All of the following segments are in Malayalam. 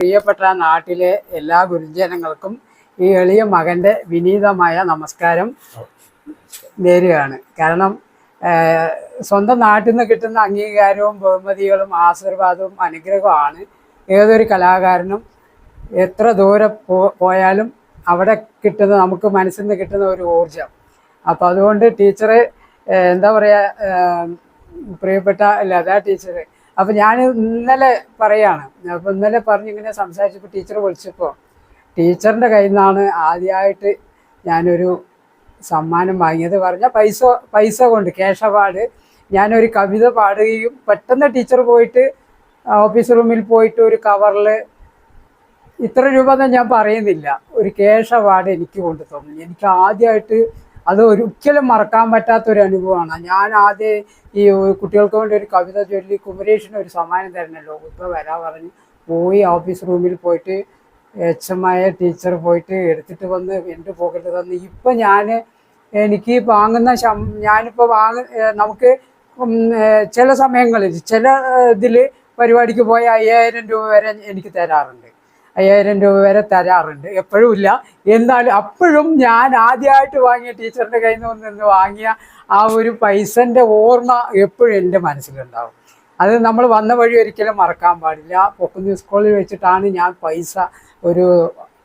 പ്രിയപ്പെട്ട നാട്ടിലെ എല്ലാ ഗുരുജനങ്ങൾക്കും ഈ എളിയ മകന്റെ വിനീതമായ നമസ്കാരം നേരുകയാണ്. കാരണം സ്വന്തം നാട്ടിൽ നിന്ന് കിട്ടുന്ന അംഗീകാരവും ബഹുമതികളും ആശീർവാദവും അനുഗ്രഹവുമാണ് ഏതൊരു കലാകാരനും എത്ര ദൂരെ പോയാലും അവിടെ കിട്ടുന്ന നമുക്ക് മനസ്സിൽ നിന്ന് കിട്ടുന്ന ഒരു ഊർജം അപ്പം അതുകൊണ്ട് ടീച്ചറ് എന്താ പറയുക പ്രിയപ്പെട്ട ലതാ ടീച്ചർ അപ്പം ഞാൻ ഇന്നലെ പറയാണ്. അപ്പം ഇന്നലെ പറഞ്ഞിങ്ങനെ സംസാരിച്ചപ്പോൾ ടീച്ചർ വിളിച്ചപ്പോൾ ടീച്ചറിന്റെ കയ്യിൽ നിന്നാണ് ആദ്യമായിട്ട് ഞാനൊരു സമ്മാനം വാങ്ങിയത്. പറഞ്ഞാൽ പൈസ പൈസ കൊണ്ട് ക്യാഷ് അവാർഡ് ഞാനൊരു കവിത പാടുകയും പെട്ടെന്ന് ടീച്ചർ പോയിട്ട് ഓഫീസ് റൂമിൽ പോയിട്ട് ഒരു കവറിൽ ഇത്ര രൂപ ഞാൻ പറയുന്നില്ല. ഒരു ക്യാഷ് എനിക്ക് കൊണ്ടു തന്നു. എനിക്ക് ആദ്യമായിട്ട് അത് ഒരിക്കലും മറക്കാൻ പറ്റാത്ത ഒരു അനുഭവമാണ്. ഞാൻ ആദ്യം ഈ കുട്ടികൾക്ക് വേണ്ടി ഒരു കവിത ചൊല്ലി കുമരേഷിന് ഒരു സമ്മാനം തരണല്ലോ ഇപ്പോൾ വരാ പറഞ്ഞ് പോയി ഓഫീസ് റൂമിൽ പോയിട്ട് എച്ച് എം ആയ ടീച്ചർ പോയിട്ട് എടുത്തിട്ട് വന്ന് എന്റെ പോക്കറ്റ് തന്ന്. ഇപ്പം ഞാൻ എനിക്ക് വാങ്ങുന്ന ശം ഞാനിപ്പോൾ വാങ്ങ നമുക്ക് ചില സമയങ്ങളിൽ ചില ഇതിൽ പരിപാടിക്ക് പോയ അയ്യായിരം രൂപ വരെ എനിക്ക് തരാറുണ്ട്. അയ്യായിരം രൂപ വരെ തരാറുണ്ട്. എപ്പോഴും ഇല്ല. എന്നാലും അപ്പോഴും ഞാൻ ആദ്യമായിട്ട് വാങ്ങിയ ടീച്ചറിന്റെ കയ്യിൽ നിന്ന് വാങ്ങിയ ആ ഒരു പൈസന്റെ ഓർമ്മ എപ്പോഴും എന്റെ മനസ്സിലുണ്ടാവും. അത് നമ്മൾ വന്ന വഴി ഒരിക്കലും മറക്കാൻ പാടില്ല. പൊക്കുന്ന സ്കൂളിൽ വെച്ചിട്ടാണ് ഞാൻ പൈസ ഒരു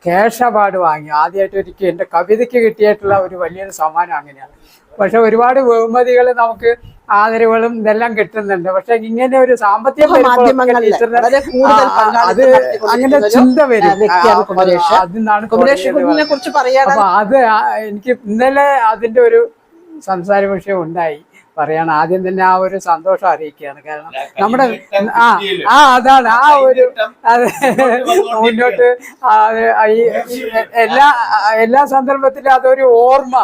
ക്യാഷ് അവാർഡ് വാങ്ങി ആദ്യമായിട്ട് ഒരിക്കൽ എന്റെ കവിതയ്ക്ക് കിട്ടിയിട്ടുള്ള ഒരു വലിയൊരു സമ്മാനം അങ്ങനെയാണ്. പക്ഷെ ഒരുപാട് ബഹുമതികൾ നമുക്ക് ആദരവുകളും ഇതെല്ലാം കിട്ടുന്നുണ്ട്. പക്ഷെ ഇങ്ങനെ ഒരു സാമ്പത്തിക അത് അങ്ങനെ ചിന്ത വരും. അതിന്നാണ് കുറിച്ച് പറയാൻ അപ്പൊ അത് എനിക്ക് ഇന്നലെ അതിന്റെ ഒരു സംസാര വിഷയം ഉണ്ടായി. പറയാണ് ആദ്യം തന്നെ ആ ഒരു സന്തോഷം അറിയിക്കുകയാണ്. കാരണം നമ്മുടെ ആ ആ അതാണ്. ആ ഒരു അതെ. മുന്നോട്ട് എല്ലാ എല്ലാ സന്ദർഭത്തിലും അതൊരു ഓർമ്മ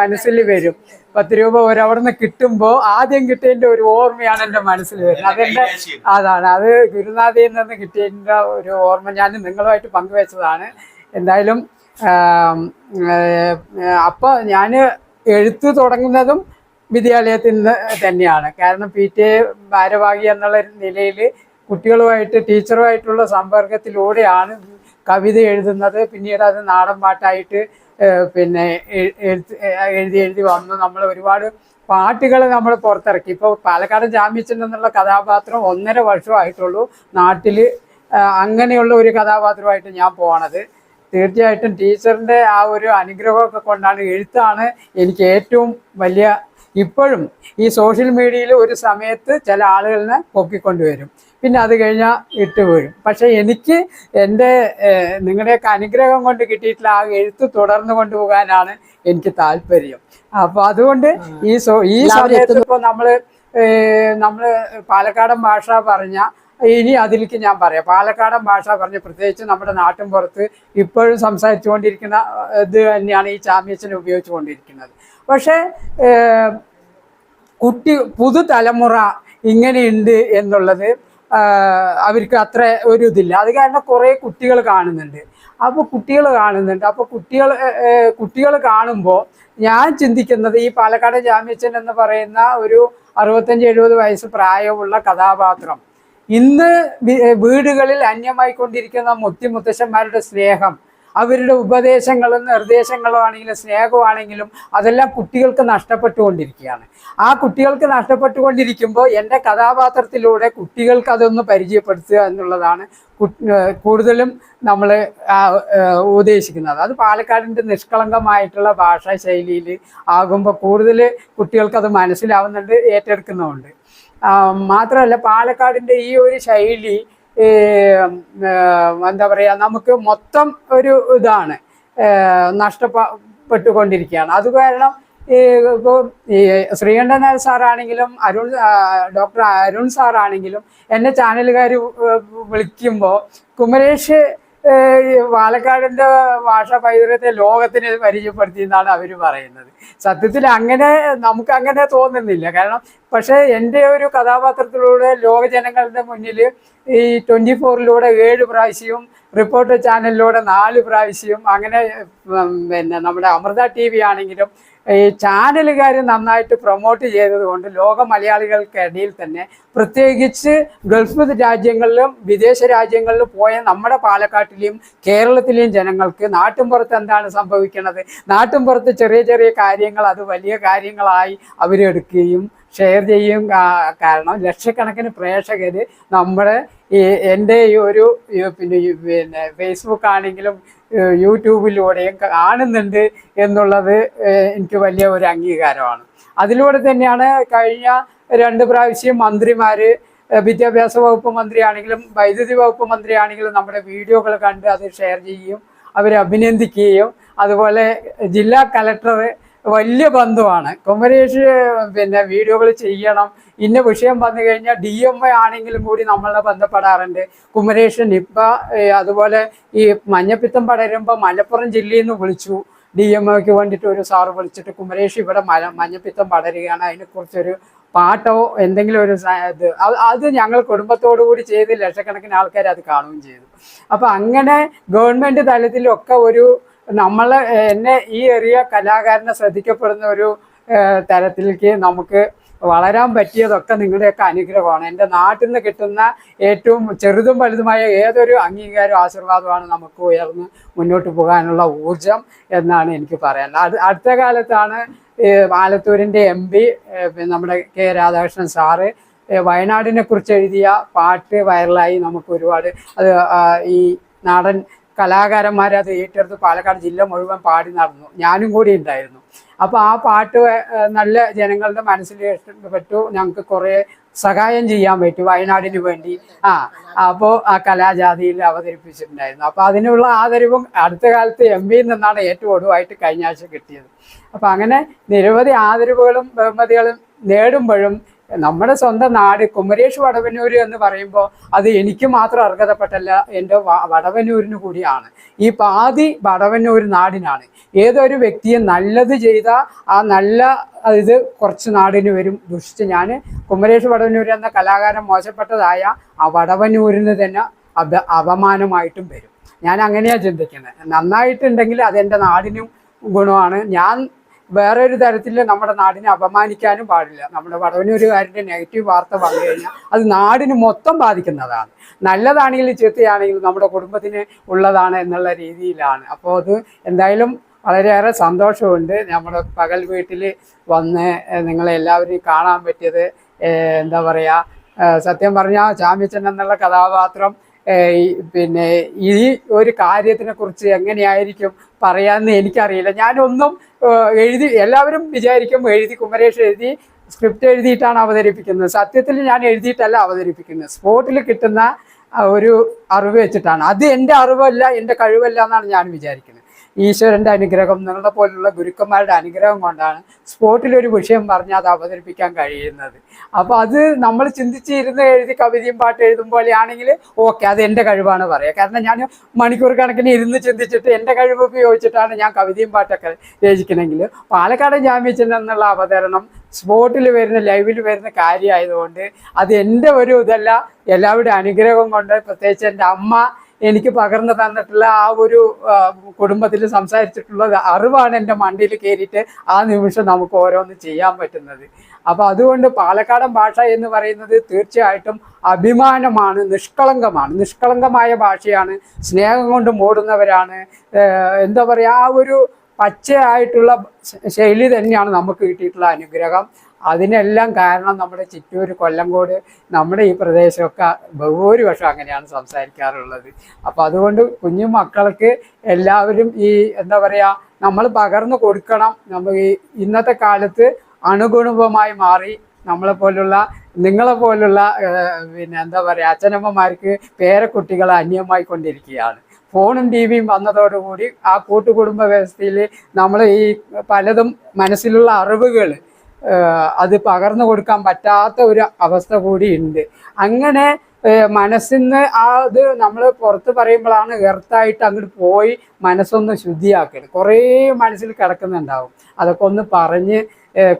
മനസ്സിൽ വരും. പത്ത് രൂപ ഒരു അവിടുന്ന് കിട്ടുമ്പോൾ ആദ്യം കിട്ടിയതിന്റെ ഒരു ഓർമ്മയാണ് എന്റെ മനസ്സിൽ വരുന്നത്. അതെന്റെ അതാണ്. അത് ഗുരുനാഥയിൽ നിന്ന് കിട്ടിയതിന്റെ ഒരു ഓർമ്മ ഞാൻ നിങ്ങളുമായിട്ട് പങ്കുവെച്ചതാണ്. എന്തായാലും അപ്പൊ അപ്പോൾ ഞാൻ എഴുത്ത് തുടങ്ങുന്നതും വിദ്യാലയത്തിൽ നിന്ന് തന്നെയാണ്. കാരണം പി ടി എ ഭാരവാഹി എന്നുള്ള നിലയിൽ കുട്ടികളുമായിട്ട് ടീച്ചറുമായിട്ടുള്ള സമ്പർക്കത്തിലൂടെയാണ് കവിത എഴുതുന്നത്. പിന്നീട് അത് നാടൻ പാട്ടായിട്ട് പിന്നെ എ- എഴുത്ത് എഴുതി എഴുതി വന്നു. നമ്മൾ ഒരുപാട് പാട്ടുകൾ നമ്മൾ പുറത്തിറക്കി. ഇപ്പോൾ പാലക്കാട് ജാമ്യച്ചൻ എന്നുള്ള കഥാപാത്രം ഒന്നര വർഷമായിട്ടുള്ളൂ. നാട്ടിൽ അങ്ങനെയുള്ള ഒരു കഥാപാത്രമായിട്ട് ഞാൻ പോണത്. തീർച്ചയായിട്ടും ടീച്ചറിന്റെ ആ ഒരു അനുഗ്രഹമൊക്കെ കൊണ്ടാണ് എഴുത്താണ് എനിക്ക് ഏറ്റവും വലിയ ഇപ്പോഴും ഈ സോഷ്യൽ മീഡിയയിൽ ഒരു സമയത്ത് ചില ആളുകളിനെ പൊക്കിക്കൊണ്ടുവരും. പിന്നെ അത് കഴിഞ്ഞാൽ ഇട്ടുപോഴും പക്ഷെ എനിക്ക് എന്റെ നിങ്ങളുടെയൊക്കെ അനുഗ്രഹം കൊണ്ട് കിട്ടിയിട്ടുള്ള ആ എഴുത്ത് തുടർന്ന് കൊണ്ടുപോകാനാണ് എനിക്ക് താല്പര്യം. അപ്പോൾ അതുകൊണ്ട് ഈ സോ ഈ സമയത്ത് ഇപ്പോൾ നമ്മൾ നമ്മൾ പാലക്കാടൻ ഭാഷ പറഞ്ഞ ഇനി അതിലേക്ക് ഞാൻ പറയാം. പാലക്കാടൻ ഭാഷ പറഞ്ഞ പ്രത്യേകിച്ച് നമ്മുടെ നാട്ടിൻ പുറത്ത് ഇപ്പോഴും സംസാരിച്ചുകൊണ്ടിരിക്കുന്ന ഇത് തന്നെയാണ് ഈ ചാമ്പ്യൻസിന് ഉപയോഗിച്ചുകൊണ്ടിരിക്കുന്നത്. പക്ഷേ കുട്ടി പുതുതലമുറ ഇങ്ങനെയുണ്ട് എന്നുള്ളത് അവർക്ക് അത്ര ഒരു ഇതില്ല അത് കാരണം കുറേ കുട്ടികൾ കാണുന്നുണ്ട്. അപ്പോൾ കുട്ടികൾ കാണുന്നുണ്ട്. അപ്പോൾ കുട്ടികൾ കുട്ടികൾ കാണുമ്പോൾ ഞാൻ ചിന്തിക്കുന്നത് ഈ പാലക്കാട് ജാമ്യച്ചൻ എന്ന് പറയുന്ന ഒരു അറുപത്തഞ്ച് എഴുപത് വയസ്സ് പ്രായമുള്ള കഥാപാത്രം. ഇന്ന് വീടുകളിൽ അന്യമായിക്കൊണ്ടിരിക്കുന്ന മുത്തി മുത്തശ്ശന്മാരുടെ സ്നേഹം അവരുടെ ഉപദേശങ്ങളും നിർദ്ദേശങ്ങളും ആണെങ്കിലും സ്നേഹമാണെങ്കിലും അതെല്ലാം കുട്ടികൾക്ക് നഷ്ടപ്പെട്ടുകൊണ്ടിരിക്കുകയാണ്. ആ കുട്ടികൾക്ക് നഷ്ടപ്പെട്ടുകൊണ്ടിരിക്കുമ്പോൾ എന്റെ കഥാപാത്രത്തിലൂടെ കുട്ടികൾക്ക് അതൊന്ന് പരിചയപ്പെടുത്തുക എന്നുള്ളതാണ് കൂടുതലും നമ്മൾ ഉദ്ദേശിക്കുന്നത്. അത് പാലക്കാടിന്റെ നിഷ്കളങ്കമായിട്ടുള്ള ഭാഷാ ശൈലിയിൽ ആകുമ്പോൾ കൂടുതൽ കുട്ടികൾക്ക് അത് മനസ്സിലാവുന്നുണ്ട് ഏറ്റെടുക്കുന്നുമുണ്ട് മാത്രമല്ല പാലക്കാടിന്റെ ഈ ഒരു ശൈലി എന്താ പറയുക നമുക്ക് മൊത്തം ഒരു ഇതാണ് നഷ്ടപ്പെട്ടുകൊണ്ടിരിക്കുകയാണ്. അത് കാരണം ഇപ്പോൾ ഈ ശ്രീകണ്ഠൻ നായർ സാറാണെങ്കിലും അരുൺ ഡോക്ടർ അരുൺ സാറാണെങ്കിലും എന്നെ ചാനലുകാർ വിളിക്കുമ്പോൾ കുമരേഷ് പാലക്കാടിന്റെ ഭാഷാ പൈതൃകത്തെ ലോകത്തിന് പരിചയപ്പെടുത്തി എന്നാണ് അവർ പറയുന്നത്. സത്യത്തിൽ അങ്ങനെ നമുക്ക് അങ്ങനെ തോന്നുന്നില്ല. കാരണം പക്ഷേ എന്റെ ഒരു കഥാപാത്രത്തിലൂടെ ലോകജനങ്ങളുടെ മുന്നിൽ ഈ ട്വന്റി ഫോറിലൂടെ ഏഴ് പ്രാവശ്യവും റിപ്പോർട്ടർ ചാനലിലൂടെ നാല് പ്രാവശ്യം അങ്ങനെ പിന്നെ നമ്മുടെ അമൃത ടി വി ആണെങ്കിലും ഈ ചാനലുകാർ നന്നായിട്ട് പ്രൊമോട്ട് ചെയ്തതുകൊണ്ട് ലോക മലയാളികൾക്കിടയിൽ തന്നെ പ്രത്യേകിച്ച് ഗൾഫ് രാജ്യങ്ങളിലും വിദേശ രാജ്യങ്ങളിലും പോയ നമ്മുടെ പാലക്കാട്ടിലെയും കേരളത്തിലെയും ജനങ്ങൾക്ക് നാട്ടിൻപുറത്ത് എന്താണ് സംഭവിക്കുന്നത് നാട്ടിൻപുറത്ത് ചെറിയ ചെറിയ കാര്യങ്ങൾ അത് വലിയ കാര്യങ്ങളായി അവരെടുക്കുകയും ഷെയർ ചെയ്യും കാരണം ലക്ഷക്കണക്കിന് പ്രേക്ഷകർ നമ്മുടെ ഈ എന്റെ ഈ ഒരു പിന്നെ പിന്നെ ഫേസ്ബുക്ക് ആണെങ്കിലും യൂട്യൂബിലൂടെയും കാണുന്നുണ്ട് എന്നുള്ളത് എനിക്ക് വലിയ ഒരു അംഗീകാരമാണ്. അതിലൂടെ തന്നെയാണ് കഴിഞ്ഞ രണ്ട് പ്രാവശ്യം മന്ത്രിമാര് വിദ്യാഭ്യാസ വകുപ്പ് മന്ത്രിയാണെങ്കിലും വൈദ്യുതി വകുപ്പ് മന്ത്രിയാണെങ്കിലും നമ്മുടെ വീഡിയോകൾ കണ്ട് അത് ഷെയർ ചെയ്യുകയും അവരെ അഭിനന്ദിക്കുകയും അതുപോലെ ജില്ലാ കലക്ടർ വലിയ ബന്ധുവാണ്. കുമരേഷ് പിന്നെ വീഡിയോകൾ ചെയ്യണം. ഇന്ന വിഷയം വന്നു കഴിഞ്ഞാൽ ഡി എം ഐ ആണെങ്കിലും കൂടി നമ്മളെ ബന്ധപ്പെടാറുണ്ട്. കുമരേഷ് നിപ്പ അതുപോലെ ഈ മഞ്ഞപ്പിത്തം പടരുമ്പോൾ മലപ്പുറം ജില്ലയിൽ നിന്ന് വിളിച്ചു. ഡി എം എക്ക് വേണ്ടിയിട്ട് ഒരു സാറ് വിളിച്ചിട്ട് കുമരേഷ് ഇവിടെ മല മഞ്ഞപ്പിത്തം പടരുകയാണ്. അതിനെക്കുറിച്ചൊരു പാട്ടോ എന്തെങ്കിലും ഒരു ഇത് അത് അത് ഞങ്ങൾ കുടുംബത്തോടു കൂടി ചെയ്ത് ലക്ഷക്കണക്കിന് ആൾക്കാർ അത് കാണുകയും ചെയ്തു. അപ്പം അങ്ങനെ ഗവൺമെന്റ് തലത്തിലൊക്കെ ഒരു നമ്മളെ എന്നെ ഈ ഏറിയ കലാകാരനെ ശ്രദ്ധിക്കപ്പെടുന്ന ഒരു തരത്തിലേക്ക് നമുക്ക് വളരാൻ പറ്റിയതൊക്കെ നിങ്ങളുടെയൊക്കെ അനുഗ്രഹമാണ്. എന്റെ നാട്ടിൽ നിന്ന് കിട്ടുന്ന ഏറ്റവും ചെറുതും വലുതുമായ ഏതൊരു അംഗീകാരവും ആശീർവാദമാണ് നമുക്ക് ഉയർന്ന് മുന്നോട്ട് പോകാനുള്ള ഊർജം എന്നാണ് എനിക്ക് പറയാനുള്ളത് അത് അടുത്ത കാലത്താണ് ആലത്തൂരിന്റെ എം പി നമ്മുടെ കെ രാധാകൃഷ്ണൻ സാറ് വയനാടിനെ കുറിച്ച് എഴുതിയ പാട്ട് വൈറലായി നമുക്ക് ഒരുപാട് അത് ഈ നാടൻ കലാകാരന്മാർ അത് ഏറ്റെടുത്ത് പാലക്കാട് ജില്ല മുഴുവൻ പാടി നടന്നു. ഞാനും കൂടി ഉണ്ടായിരുന്നു. അപ്പോൾ ആ പാട്ട് നല്ല ജനങ്ങളുടെ മനസ്സിൽ ഇഷ്ടപ്പെട്ടു. ഞങ്ങൾക്ക് കുറേ സഹായം ചെയ്യാൻ പറ്റും. വയനാടിന് വേണ്ടി. ആ അപ്പോൾ ആ കലാജാതിയിൽ അവതരിപ്പിച്ചിട്ടുണ്ടായിരുന്നു. അപ്പോൾ അതിനുള്ള ആദരവും അടുത്ത കാലത്ത് എം പിയിൽ നിന്നാണ് ഏറ്റവും ഒടുവായിട്ട് കഴിഞ്ഞ ആഴ്ച കിട്ടിയത്. അപ്പോൾ അങ്ങനെ നിരവധി ആദരവുകളും ബഹുമതികളും നേടുമ്പോഴും നമ്മുടെ സ്വന്തം നാട് കുമരേഷ് വടവന്നൂർ എന്ന് പറയുമ്പോൾ അത് എനിക്ക് മാത്രം അർഹതപ്പെട്ടല്ല എന്റെ വടവന്നൂരിന് കൂടിയാണ്. ഈ പാതി വടവന്നൂർ നാടിനാണ്. ഏതൊരു വ്യക്തിയും നല്ലത് ചെയ്ത ആ നല്ല ഇത് കുറച്ച് നാടിന് വരും ദുഷിച്ച് ഞാൻ കുമരേഷ് വടവന്നൂർ എന്ന കലാകാരൻ മോശപ്പെട്ടതായ ആ വടവന്നൂരിന് തന്നെ അപ അപമാനമായിട്ടും വരും. ഞാൻ അങ്ങനെയാണ് ചിന്തിക്കുന്നത്. നന്നായിട്ടുണ്ടെങ്കിൽ അതെന്റെ നാടിനും ഗുണമാണ്. ഞാൻ വേറൊരു തരത്തിൽ നമ്മുടെ നാടിനെ അപമാനിക്കാനും പാടില്ല. നമ്മുടെ വടവനൂരുകാരുടെ നെഗറ്റീവ് വാർത്ത വന്നു കഴിഞ്ഞാൽ അത് നാടിന് മൊത്തം ബാധിക്കുന്നതാണ്. നല്ലതാണെങ്കിലും ചീത്തയാണെങ്കിലും നമ്മുടെ കുടുംബത്തിന് ഉള്ളതാണ് എന്നുള്ള രീതിയിലാണ്. അപ്പോൾ അത് എന്തായാലും വളരെയേറെ സന്തോഷമുണ്ട്. നമ്മുടെ പകൽ വീട്ടിൽ വന്ന് നിങ്ങളെ എല്ലാവരെയും കാണാൻ പറ്റിയത് എന്താ പറയുക സത്യം പറഞ്ഞാൽ ചാമ്യച്ചൻ എന്നുള്ള കഥാപാത്രം പിന്നെ ഈ ഒരു കാര്യത്തിനെ കുറിച്ച് എങ്ങനെയായിരിക്കും പറയാമെന്ന് എനിക്കറിയില്ല. ഞാനൊന്നും എഴുതി എല്ലാവരും വിചാരിക്കും എഴുതി കുമരേഷ് എഴുതി സ്ക്രിപ്റ്റ് എഴുതിയിട്ടാണ് അവതരിപ്പിക്കുന്നത്. സത്യത്തിൽ ഞാൻ എഴുതിയിട്ടല്ല അവതരിപ്പിക്കുന്നത്. സ്പോട്ടിൽ കിട്ടുന്ന ഒരു അറിവ് വെച്ചിട്ടാണ്. അത് എന്റെ അറിവല്ല എന്റെ കഴിവല്ല എന്നാണ് ഞാൻ വിചാരിക്കുന്നത്. ഈശ്വരന്റെ അനുഗ്രഹം നിങ്ങളുടെ പോലുള്ള ഗുരുക്കന്മാരുടെ അനുഗ്രഹം കൊണ്ടാണ് സ്പോട്ടിലൊരു വിഷയം പറഞ്ഞാൽ അത് അവതരിപ്പിക്കാൻ കഴിയുന്നത്. അപ്പോൾ അത് നമ്മൾ ചിന്തിച്ചിരുന്ന് എഴുതി കവിതയും പാട്ട് എഴുതും പോലെയാണെങ്കിൽ ഓക്കെ അത് എന്റെ കഴിവാണ് പറയുക കാരണം ഞാൻ മണിക്കൂർ കണക്കിന് ഇരുന്ന് ചിന്തിച്ചിട്ട് എന്റെ കഴിവ് ഉപയോഗിച്ചിട്ടാണ് ഞാൻ കവിതയും പാട്ടൊക്കെ രചിക്കണമെങ്കിൽ പാലക്കാട് ജാമ്യച്ചൻ എന്നുള്ള അവതരണം സ്പോട്ടിൽ വരുന്ന ലൈവിൽ വരുന്ന കാര്യമായതുകൊണ്ട് അത് എന്റെ ഒരു ഇതല്ല. എല്ലാവരുടെ അനുഗ്രഹം കൊണ്ട് പ്രത്യേകിച്ച് എന്റെ അമ്മ എനിക്ക് പകർന്നു തന്നിട്ടുള്ള ആ ഒരു കുടുംബത്തിൽ സംസാരിച്ചിട്ടുള്ള അറിവാണ് എന്റെ മണ്ടിയിൽ കയറിയിട്ട് ആ നിമിഷം നമുക്ക് ഓരോന്ന് ചെയ്യാൻ പറ്റുന്നത്. അപ്പോൾ അതുകൊണ്ട് പാലക്കാടൻ ഭാഷ എന്ന് പറയുന്നത് തീർച്ചയായിട്ടും അഭിമാനമാണ് നിഷ്കളങ്കമാണ്. നിഷ്കളങ്കമായ ഭാഷയാണ്. സ്നേഹം കൊണ്ട് മൂടുന്നവരാണ്. എന്താ പറയുക ആ ഒരു പച്ചയായിട്ടുള്ള ശൈലി തന്നെയാണ് നമുക്ക് കിട്ടിയിട്ടുള്ള അനുഗ്രഹം. അതിനെല്ലാം കാരണം നമ്മുടെ ചിറ്റൂർ കൊല്ലംകോട് നമ്മുടെ ഈ പ്രദേശമൊക്കെ ബഹുഭൂരിപക്ഷം അങ്ങനെയാണ് സംസാരിക്കാറുള്ളത്. അപ്പോൾ അതുകൊണ്ട് കുഞ്ഞു മക്കൾക്ക് എല്ലാവരും ഈ എന്താ പറയുക നമ്മൾ പകർന്നു കൊടുക്കണം. നമ്മൾ ഇന്നത്തെ കാലത്ത് അണുഗുണുപമായി മാറി നമ്മളെ പോലുള്ള നിങ്ങളെ പോലുള്ള പിന്നെ എന്താ പറയുക അച്ഛനമ്മമാർക്ക് പേരക്കുട്ടികളെ അന്യമായി കൊണ്ടിരിക്കുകയാണ്. ഫോണും ടി വിയും വന്നതോടുകൂടി ആ കൂട്ടുകുടുംബ വ്യവസ്ഥയിൽ നമ്മൾ ഈ പലതും മനസ്സിലുള്ള അറിവുകൾ അത് പകർന്നു കൊടുക്കാൻ പറ്റാത്ത ഒരു അവസ്ഥ കൂടി ഉണ്ട്. അങ്ങനെ മനസ്സിന്ന് ആ ഇത് നമ്മൾ പുറത്ത് പറയുമ്പോഴാണ് എർത്തായിട്ട് അങ്ങോട്ട് പോയി മനസ്സൊന്ന് ശുദ്ധിയാക്കുന്നത് കുറേ മനസ്സിൽ കിടക്കുന്നുണ്ടാവും. അതൊക്കെ ഒന്ന് പറഞ്ഞ്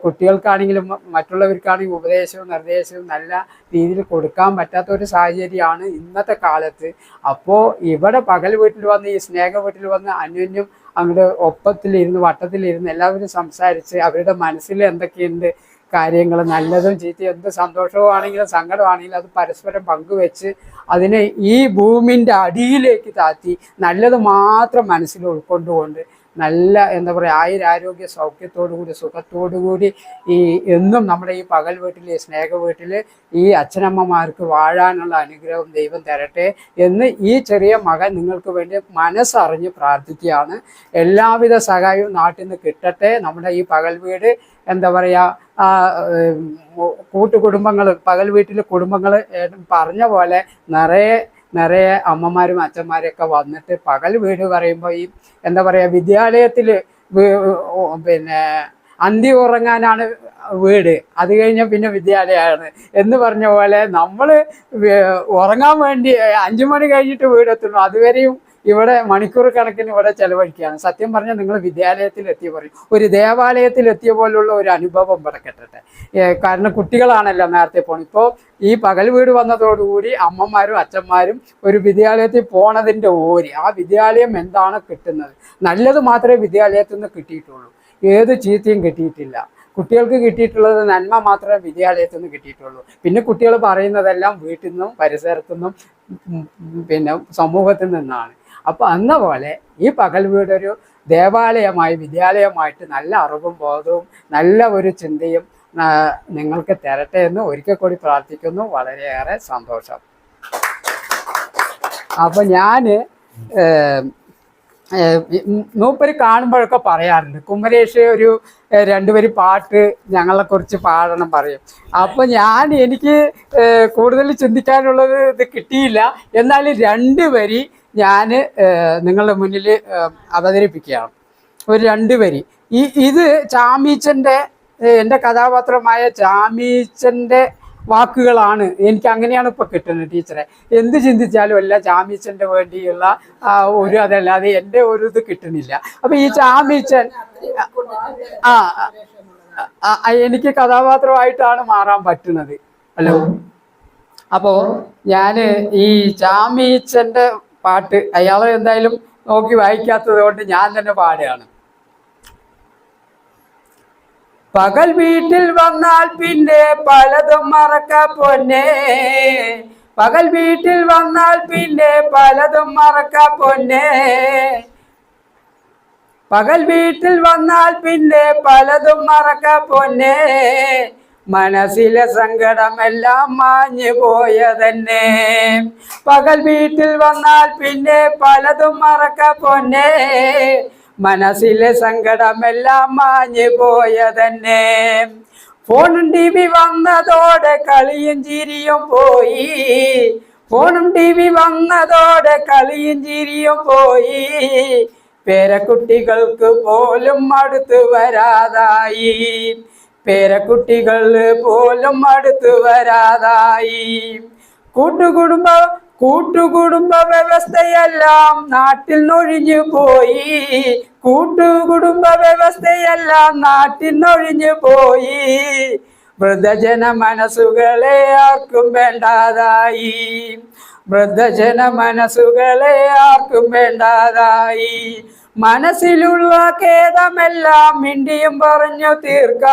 കുട്ടികൾക്കാണെങ്കിലും മറ്റുള്ളവർക്കാണെങ്കിലും ഉപദേശവും നിർദ്ദേശവും നല്ല രീതിയിൽ കൊടുക്കാൻ പറ്റാത്ത ഒരു സാഹചര്യമാണ് ഇന്നത്തെ കാലത്ത്. അപ്പോൾ ഇവിടെ പകൽ വീട്ടിൽ വന്ന് ഈ സ്നേഹ വീട്ടിൽ വന്ന് അന്യോന്യം അങ്ങോട്ട് ഒപ്പത്തിലിരുന്ന് വട്ടത്തിലിരുന്ന് എല്ലാവരും സംസാരിച്ച് അവരുടെ മനസ്സിൽ എന്തൊക്കെയുണ്ട് കാര്യങ്ങൾ നല്ലതും ചീത്തയും എന്ത് സന്തോഷവുമാണെങ്കിലും സങ്കടമാണെങ്കിലും അത് പരസ്പരം പങ്കുവെച്ച് അതിനെ ഈ ഭൂമിന്റെ അടിയിലേക്ക് താത്തി നല്ലത് മാത്രം മനസ്സിൽ ഉൾക്കൊണ്ടുകൊണ്ട് നല്ല എന്താ പറയുക ആയുരാരോഗ്യ സൗഖ്യത്തോടു കൂടി സൗഖ്യത്തോടു കൂടി ഈ എന്നും നമ്മുടെ ഈ പകൽ വീട്ടിൽ സ്നേഹ വീട്ടിൽ ഈ അച്ഛനമ്മമാർക്ക് വാഴാനുള്ള അനുഗ്രഹം ദൈവം തരട്ടെ എന്ന് ഈ ചെറിയ മകൻ നിങ്ങൾക്ക് വേണ്ടി മനസ്സറിഞ്ഞ് പ്രാർത്ഥിക്കുകയാണ്. എല്ലാവിധ സഹായവും നാട്ടിൽ നിന്ന് കിട്ടട്ടെ. നമ്മുടെ ഈ പകൽ വീട് എന്താ പറയുക കൂട്ടുകുടുംബങ്ങൾ പകൽ വീട്ടിലെ കുടുംബങ്ങൾ പറഞ്ഞ പോലെ നിറയെ നിറയെ അമ്മമാരും അച്ഛന്മാരൊക്കെ വന്നിട്ട് പകൽ വീട് പറയുമ്പോൾ ഈ എന്താ പറയുക വിദ്യാലയത്തിൽ പിന്നെ അന്തി ഉറങ്ങാനാണ് വീട്. അത് കഴിഞ്ഞാൽ പിന്നെ വിദ്യാലയമാണ് എന്ന് പറഞ്ഞ പോലെ നമ്മൾ ഉറങ്ങാൻ വേണ്ടി അഞ്ചു മണി കഴിഞ്ഞിട്ട് വീടെത്തുന്നു. അതുവരെയും ഇവിടെ മണിക്കൂർ കണക്കിന് ഇവിടെ ചെലവഴിക്കുകയാണ്. സത്യം പറഞ്ഞാൽ നിങ്ങൾ വിദ്യാലയത്തിൽ എത്തിയ പറയും ഒരു ദേവാലയത്തിൽ എത്തിയ പോലുള്ള ഒരു അനുഭവം ഇവിടെ കാരണം കുട്ടികളാണല്ലോ നേരത്തെ പോണത് ഇപ്പോൾ ഈ പകൽ വീട് വന്നതോടുകൂടി അമ്മമാരും അച്ഛന്മാരും ഒരു വിദ്യാലയത്തിൽ പോണതിന്റെ ഓരി ആ വിദ്യാലയം എന്താണ് കിട്ടുന്നത്? നല്ലത് മാത്രമേ വിദ്യാലയത്തിൽ നിന്ന് കിട്ടിയിട്ടുള്ളൂ. ഏത് ചീത്തയും കിട്ടിയിട്ടില്ല. കുട്ടികൾക്ക് കിട്ടിയിട്ടുള്ളത് നന്മ മാത്രമേ വിദ്യാലയത്തിൽ നിന്ന് കിട്ടിയിട്ടുള്ളൂ. പിന്നെ കുട്ടികൾ പറയുന്നതെല്ലാം വീട്ടിൽ നിന്നും പരിസരത്തു നിന്നും പിന്നെ സമൂഹത്തിൽ നിന്നാണ്. അപ്പോൾ അന്ന പോലെ ഈ പകൽ വീടൊരു ദേവാലയമായി വിദ്യാലയമായിട്ട് നല്ല അറിവും ബോധവും നല്ല ഒരു ചിന്തയും നിങ്ങൾക്ക് തരട്ടെ എന്ന് ഒരിക്കൽ കൂടി പ്രാർത്ഥിക്കുന്നു. വളരെയേറെ സന്തോഷം. അപ്പോൾ ഞാൻ മൂപ്പര് കാണുമ്പോഴൊക്കെ പറയാറുണ്ട് കുമരേഷ് ഒരു രണ്ടുപേര് പാട്ട് ഞങ്ങളെ കുറിച്ച് പാടണം പറയും. അപ്പോൾ ഞാൻ എനിക്ക് കൂടുതൽ ചിന്തിക്കാനുള്ളത് ഇത് കിട്ടിയില്ല. എന്നാലും രണ്ട് വരി ഞാൻ നിങ്ങളുടെ മുന്നിൽ അവതരിപ്പിക്കുകയാണ്. ഒരു രണ്ട് വരി. ഈ ഇത് ചാമീച്ചന്റെ എന്റെ കഥാപാത്രമായ ചാമീച്ചന്റെ വാക്കുകളാണ്. എനിക്ക് അങ്ങനെയാണ് ഇപ്പൊ കിട്ടുന്നത് ടീച്ചറെ. എന്ത് ചിന്തിച്ചാലും അല്ല ചാമീച്ചന്റെ വേണ്ടിയുള്ള ഒരു അതല്ലാതെ എന്റെ ഒരു ഇത് കിട്ടുന്നില്ല. അപ്പൊ ഈ ചാമീച്ചൻ ആ എനിക്ക് കഥാപാത്രമായിട്ടാണ് മാറാൻ പറ്റുന്നത്. ഹലോ? അപ്പോ ഞാൻ ഈ ചാമീച്ചന്റെ പാട്ട്. അയാളെ എന്തായാലും നോക്കി വായിക്കാത്തത് കൊണ്ട് ഞാൻ തന്നെ പാടുകയാണ്. പകൽ വീട്ടിൽ വന്നാൽ പിന്നെ പലതും മറക്ക പൊന്നെ. പകൽ വീട്ടിൽ വന്നാൽ പിന്നെ പലതും മറക്ക പൊന്നെ. പകൽ വീട്ടിൽ വന്നാൽ പിന്നെ പലതും മറക്ക പൊന്നെ. മനസ്സിലെ സങ്കടമെല്ലാം മാഞ്ഞു പോയതന്നെ. പകൽ വീട്ടിൽ വന്നാൽ പിന്നെ പലതും മറക്ക പൊന്നെ. മനസ്സിലെ സങ്കടമെല്ലാം മാഞ്ഞു പോയതന്നെ. ഫോണും ടി വി വന്നതോടെ കളിയും ചിരിയും പോയി. ഫോണും ടി വി വന്നതോടെ കളിയും ചിരിയും പോയി. പേരക്കുട്ടികൾക്ക് പോലും അടുത്ത് വരാതായി. പേരക്കുട്ടികൾ പോലും അടുത്തു വരാതായി. കൂട്ടുകുടുംബ കൂട്ടുകുടുംബ വ്യവസ്ഥയെല്ലാം നാട്ടിൽ നൊഴിഞ്ഞു പോയി. കൂട്ടുകുടുംബ വ്യവസ്ഥയെല്ലാം നാട്ടിൽ നൊഴിഞ്ഞു പോയി. വൃദ്ധജന മനസ്സുകളെ ആർക്കും വേണ്ടാതായി. വൃദ്ധജന മനസ്സുകളെ ആർക്കും വേണ്ടാതായി. മനസ്സിലുള്ള ഖേദമെല്ലാം മിണ്ടിയും പറഞ്ഞു തീർക്ക.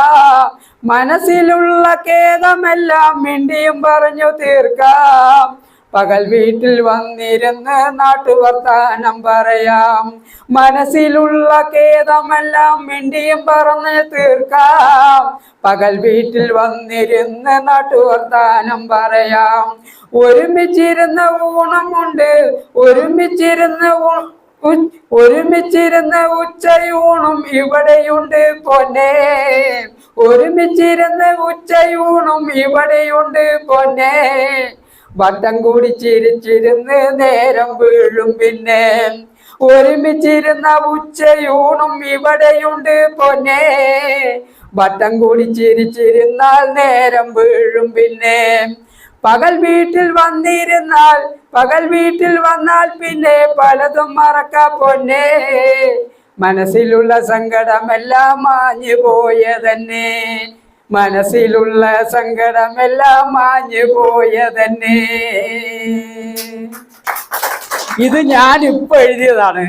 മനസ്സിലുള്ള ഖേദമെല്ലാം മിണ്ടിയും പറഞ്ഞു തീർക്കാം. പകൽ വീട്ടിൽ വന്നിരുന്ന് നാട്ടുവർത്താനം പറയാം. മനസ്സിലുള്ള ഖേദമെല്ലാം മിണ്ടിയും പറഞ്ഞ് തീർക്കാം. പകൽ വീട്ടിൽ വന്നിരുന്ന് നാട്ടുവർത്താനം പറയാം. ഒരുമിച്ചിരുന്ന ഊണമുണ്ട് ഒരുമിച്ചിരുന്ന ഒരുമിച്ചിരുന്ന ഉച്ചയൂണും ഇവിടെയുണ്ട് പൊന്നെ. ഒരുമിച്ചിരുന്ന ഉച്ചയൂണും ഇവിടെയുണ്ട് പൊന്നെ. വട്ടം കൂടി ചിരിച്ചിരുന്ന് നേരം വീഴും പിന്നെ. ഒരുമിച്ചിരുന്ന ഉച്ചയൂണും ഇവിടെയുണ്ട് പൊന്നെ. വട്ടം കൂടി ചിരിച്ചിരുന്നാൽ നേരം വീഴും പിന്നെ. പകൽ വീട്ടിൽ വന്നിരുന്നാൽ പകൽ വീട്ടിൽ വന്നാൽ പിന്നെ പലതും മറക്ക പൊന്നെ. മനസ്സിലുള്ള സങ്കടമെല്ലാം മാഞ്ഞു പോയതന്നെ മനസ്സിലുള്ള സങ്കടമെല്ലാം മാഞ്ഞു പോയതന്നെ. ഇത് ഞാൻ ഇപ്പൊ എഴുതിയതാണ്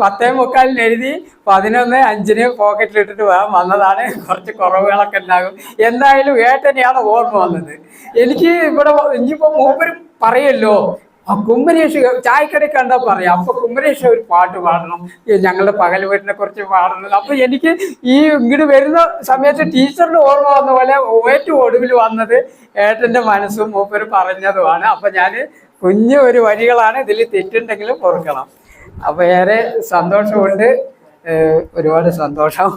പത്തേ മുക്കാലിന് എഴുതി പതിനൊന്ന് അഞ്ചിന് പോക്കറ്റിലിട്ടിട്ട് വേഗം വന്നതാണ്. കുറച്ച് കുറവുകളൊക്കെ ഉണ്ടാകും. എന്തായാലും ഏട്ടനെയാണ് ഓർമ്മ വന്നത്. എനിക്ക് ഇവിടെ ഇനിയിപ്പോ മൂപ്പരും പറയല്ലോ ആ കുമ്പനേഷ് ചായക്കട കണ്ടാ പറയാം. അപ്പൊ കുമ്പനേഷ് ഒരു പാട്ട് പാടണം. ഞങ്ങളുടെ പകൽ വീട്ടിനെ കുറിച്ച് പാടണം. അപ്പൊ എനിക്ക് ഈ ഇങ്ങോട്ട് വരുന്ന സമയത്ത് ടീച്ചറിന് ഓർമ്മ വന്ന പോലെ ഏറ്റവും ഒടുവിൽ വന്നത് ഏട്ടന്റെ മനസ്സും മൂപ്പര് പറഞ്ഞതുമാണ്. അപ്പൊ ഞാൻ കുഞ്ഞു ഒരു വരികളാണ് ഇതിൽ തെറ്റുണ്ടെങ്കിലും ഓർക്കണം. അപ്പൊ ഏറെ സന്തോഷമുണ്ട്. ഒരുപാട് സന്തോഷം.